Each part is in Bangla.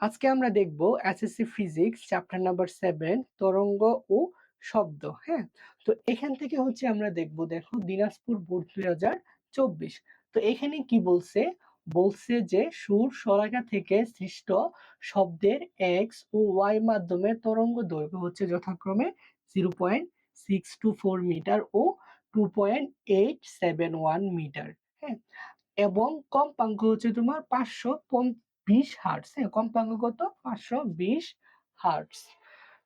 আজকে আমরা দেখব SSC physics chapter number seven তরঙ্গ ও শব্দ হ্যাঁ? তো এখান থেকে হচ্ছে আমরা দেখব, দেখো, দিনাজপুর বোর্ড দুই হাজার চব্বিশ। তো এখানে কি বলছে? বলছে যে সুর সরাকা থেকে সৃষ্ট শব্দের এক্স ও ওয়াই মাধ্যমে তরঙ্গ দৈর্ঘ্য হচ্ছে যথাক্রমে zero point six two four metre ও two point eight seven one metre হ্যাঁ? এবং কম্পাঙ্ক হচ্ছে তোমার পাঁচশো বিশ হার্টস হ্যাঁ কম্পাঙ্ক কত পাঁচশো বিশ হার্টস।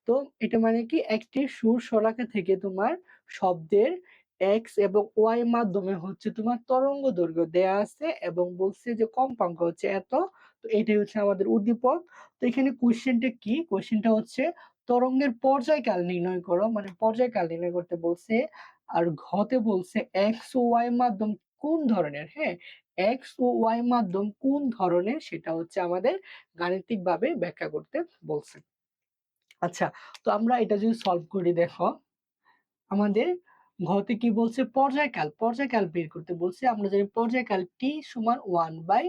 তো এটা মানে কি? একটি সুর সরাকা থেকে তোমার শব্দের এক্স এবং ওয়াই মাধ্যমে হচ্ছে তোমার তরঙ্গ দৈর্ঘ্য দেয়া আছে এবং বলছে যে কম্পাঙ্ক হচ্ছে এত। তো এটাই হচ্ছে আমাদের উদ্দীপক। তো এখানে কোশ্চেনটা কি? কোশ্চেনটা হচ্ছে তরঙ্গের পর্যায়কাল নির্ণয় করো। মানে পর্যায়কাল নির্ণয় করতে বলছে আর ঘতে বলছে এক্স ওয়াই মাধ্যম কোন ধরনের? হ্যাঁ এক্স ও ওয়াই মাধ্যম কোন ধরনের সেটা হচ্ছে আমাদের গাণিতিকভাবে ব্যাখ্যা করতে বলছে। আচ্ছা তো আমরা এটা যদি সলভ করি দেখো, আমাদের ঘতে কি বলছে? পর্যায়কাল পর্যায়কাল বের করতে বলছে। আমরা জানি পর্যায়কাল টি সমান ওয়ান বাই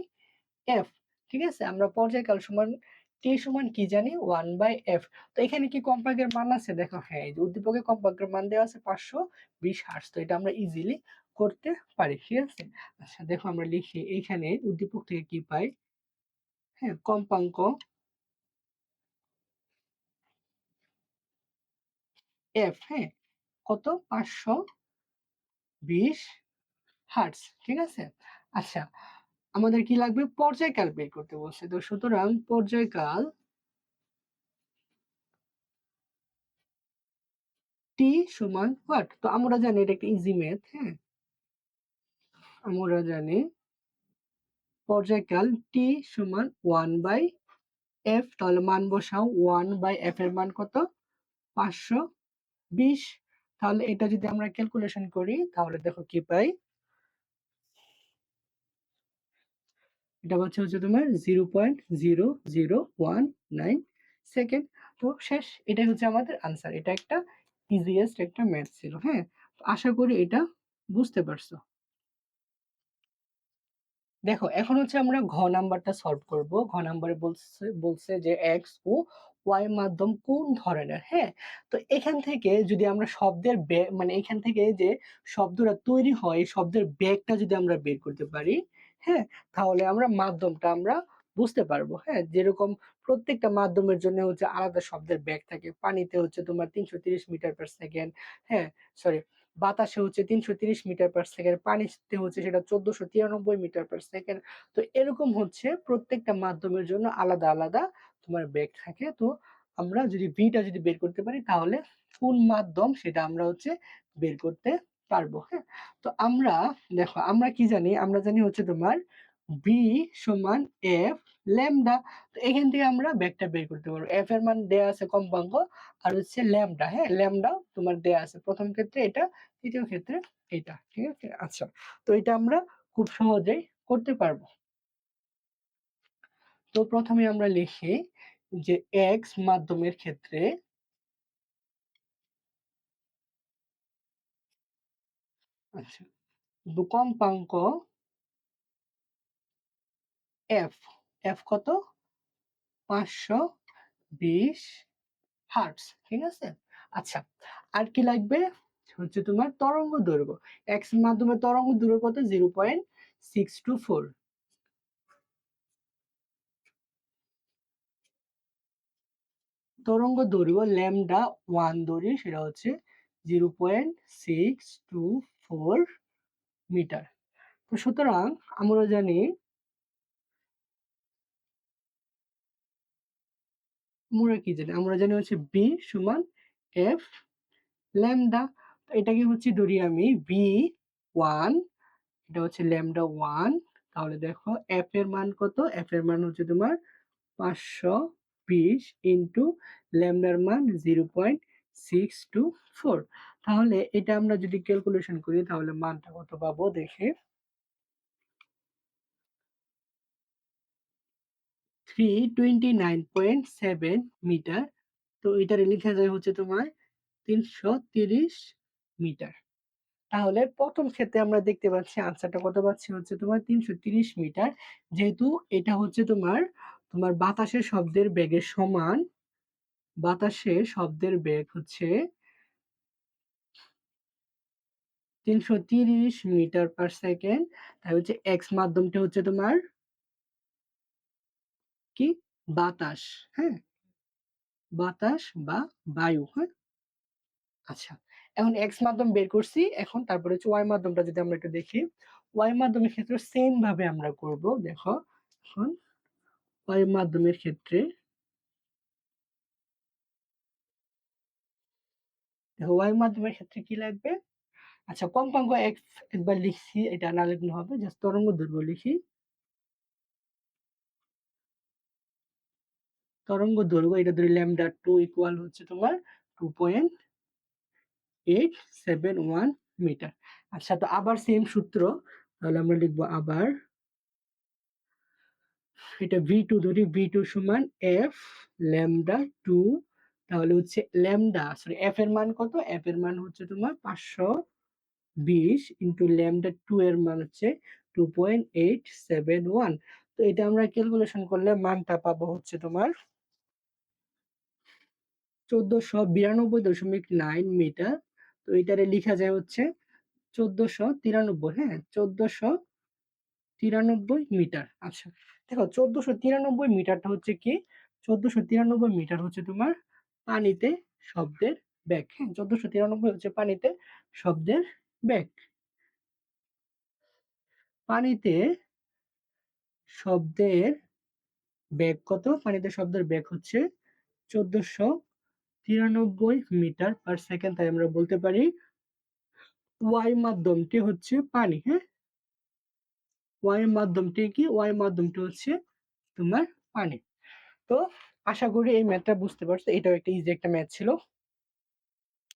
এফ ঠিক আছে? আমরা পর্যায়কাল সমান টি সমান কি জানি? ওয়ান বাই এফ তো এখানে কি কম্পাঙ্কের মান আছে? দেখো হ্যাঁ উদ্দীপকে কম্পাঙ্কের মান দেওয়া আছে পাঁচশো বিশ হার্স তো এটা আমরা ইজিলি করতে পারি, ঠিক আছে? আচ্ছা দেখো আমরা লিখি, এইখানে উদ্দীপক থেকে কি পাই? হ্যাঁ কম্পাঙ্ক এফ হ্যাঁ কত? পাঁচশো বিশ হার্টস ঠিক আছে? আচ্ছা আমাদের কি লাগবে? পর্যায়কাল বের করতে বলছে। তো সুতরাং পর্যায়কাল টি সমান হোয়াট তো আমরা জানি এটা একটা ইজি ম্যাথ হ্যাঁ? আমরা জানি পর্যায়কাল টি সমান ওয়ান বাই এফ তাহলে মান বসাও। ওয়ান বাই এফ এর মান কত? পাঁচশো বিশ। তাহলে এটা যদি আমরা ক্যালকুলেশন করি, তাহলে দেখো কি পাই? এটা হচ্ছে হচ্ছে তোমার zero point zero zero one nine second তো শেষ, এটাই হচ্ছে আমাদের আনসার এটা একটা ইজিয়েস্ট একটা ম্যাথ ছিল হ্যাঁ? আশা করি এটা বুঝতে পারছ। দেখো, এখন হচ্ছে আমরা ঘ নাম্বারটা সলভ করব। ঘ নাম্বারে বলছে বলছে যে এক্স ও ওয়াই মাধ্যম কোন ধরনের হ্যাঁ? তো এখান থেকে যদি আমরা শব্দের মানে এখান থেকে যে শব্দটা তৈরি হয় শব্দের ব্যাগটা যদি আমরা বের করতে পারি হ্যাঁ তাহলে আমরা মাধ্যমটা আমরা বুঝতে পারব। হ্যাঁ যেরকম প্রত্যেকটা মাধ্যমের জন্য হচ্ছে আলাদা শব্দের ব্যাগ থাকে। পানিতে হচ্ছে তোমার তিনশো তিরিশ মিটার পার সেকেন্ড হ্যাঁ সরি বাতাসে হচ্ছে তিনশো তিরিশ মিটার পার সেকেন্ড পানিতে হচ্ছে সেটা চোদ্দশো তিরানব্বই মিটার পার সেকেন্ড তো এরকম হচ্ছে প্রত্যেকটা মাধ্যমের জন্য আলাদা আলাদা তোমার ব্যাগ থাকে। তো আমরা যদি ভিটা যদি বের করতে পারি, তাহলে কোন মাধ্যম সেটা আমরা হচ্ছে বের করতে পারব হ্যাঁ? তো আমরা, দেখো, আমরা কি জানি? আমরা জানি হচ্ছে তোমার বি সমান এফ ল্যামডা। তো এখান থেকে আমরা ব্যাগটা বের করতে পারব। এফ এর মান দেয়া আছে কম্পাঙ্ক আর হচ্ছে ল্যামডা হ্যাঁ? ল্যামডা তোমার দেয়া আছে। প্রথম ক্ষেত্রে এটা, তৃতীয় ক্ষেত্রে এটা, ঠিক আছে? আচ্ছা তো এটা আমরা খুব সহজেই করতে পারব। তো প্রথমে আমরা লিখি যে এক্স মাধ্যমের ক্ষেত্রে আচ্ছা। কম্পাঙ্ক এফ এফ কত? পাঁচশো বিশ হার্টস ঠিক আছে? আচ্ছা আর কি লাগবে? হচ্ছে তোমার তরঙ্গ দৈর্ঘ্য। এক্স মাধ্যমে তরঙ্গ দৈর্ঘ্য কত? Zero point six two four তরঙ্গ দৈর্ঘ্য ল্যামডা ওয়ান দড়ি সেটা হচ্ছে zero point six two four metre. তো সুতরাং আমরা জানি আমরা কি জানি? আমরা জানি হচ্ছে বি সমান এফ ল্যামডা এটাকে হচ্ছে ধরি আমি বি ওয়ান এটা হচ্ছে ল্যামডা ওয়ান তাহলে দেখো এফ এর মান কত? এফ এর মান হচ্ছে তোমার পাঁচশো বিশ ইন্টু ল্যামডার মান zero point six two four তাহলে এটা আমরা যদি ক্যালকুলেশন করি, তাহলে মানটা কত পাবো দেখে? Three twenty nine point seven metre তো এটার লেখা যায় হচ্ছে তোমার তিনশো তিরিশ মিটার তাহলে প্রথম ক্ষেত্রে আমরা দেখতে পাচ্ছি আনসারটা কত পাচ্ছি? হচ্ছে তোমার তিনশো তিরিশ মিটার যেহেতু এটা হচ্ছে তোমার তোমার বাতাসের শব্দের বেগের সমান বাতাসে শব্দের বেগ হচ্ছে তিনশো তিরিশ মিটার পার সেকেন্ড। তাই হচ্ছে এক্স মাধ্যমটা হচ্ছে তোমার কি? বাতাস হ্যাঁ? বাতাস বা বায়ু হ্যাঁ? আচ্ছা এখন এক্স মাধ্যম বের করছি। এখন তারপরে হচ্ছে ওয়াই মাধ্যমটা যদি আমরা একটু দেখি ওয়াই মাধ্যমের ক্ষেত্রে সেম ভাবে আমরা করব। দেখো, এখন ওয়াই মাধ্যমের ক্ষেত্রে দেখো ওয়াই মাধ্যমের ক্ষেত্রে কি লাগবে? আচ্ছা কম্পাঙ্ক এক্স একবার লিখছি, এটা না লিখলে হবে, জাস্ট তরঙ্গ দৈর্ঘ্য লিখি। তরঙ্গ দৈর্ঘ্য, এটা ধরি ল্যামডা টু ইকুয়াল হচ্ছে তোমার two point eight seven one metre আচ্ছা তো আবার সেম সূত্র, তাহলে আমরা লিখব আবার, এটা ভি টু ধরি ভি টু সমান এফ ল্যামডা টু তাহলে হচ্ছে ল্যামডা সরি এফ এর মান কত? এফ এর মান হচ্ছে তোমার পাঁচশো বিশ ইন্টু ল্যামডা টু এর মান হচ্ছে two point eight seven one তো এটা আমরা ক্যালকুলেশন করলে মানটা পাবো হচ্ছে তোমার চোদ্দশো বিরানব্বই দশমিক নাইন মিটার। তো এটারে লিখা যায় হচ্ছে চোদ্দশো তিরানব্বই হ্যাঁ চোদ্দশো তিরানব্বই মিটার। আচ্ছা দেখো চোদ্দশো তিরানব্বই মিটারটা হচ্ছে কি? চোদ্দশো তিরানব্বই মিটার হচ্ছে তোমার পানিতে শব্দের ব্যাগ হ্যাঁ চোদ্দশো তিরানব্বই হচ্ছে পানিতে শব্দের ব্যাগ পানিতে শব্দের ব্যাগ কত? পানিতে শব্দের ব্যাগ হচ্ছে চোদ্দশো তিরানব্বই মিটার পার সেকেন্ড। তাই আমরা বলতে পারি ওয়াই মাধ্যমটি হচ্ছে পানি হ্যাঁ? ওয়াই মাধ্যমটি কি? ওয়াই মাধ্যমটি হচ্ছে তোমার পানি। তো আশা করি এই ম্যাথটা বুঝতে পারছ। এটাও একটা ইজি একটা ম্যাথ ছিল।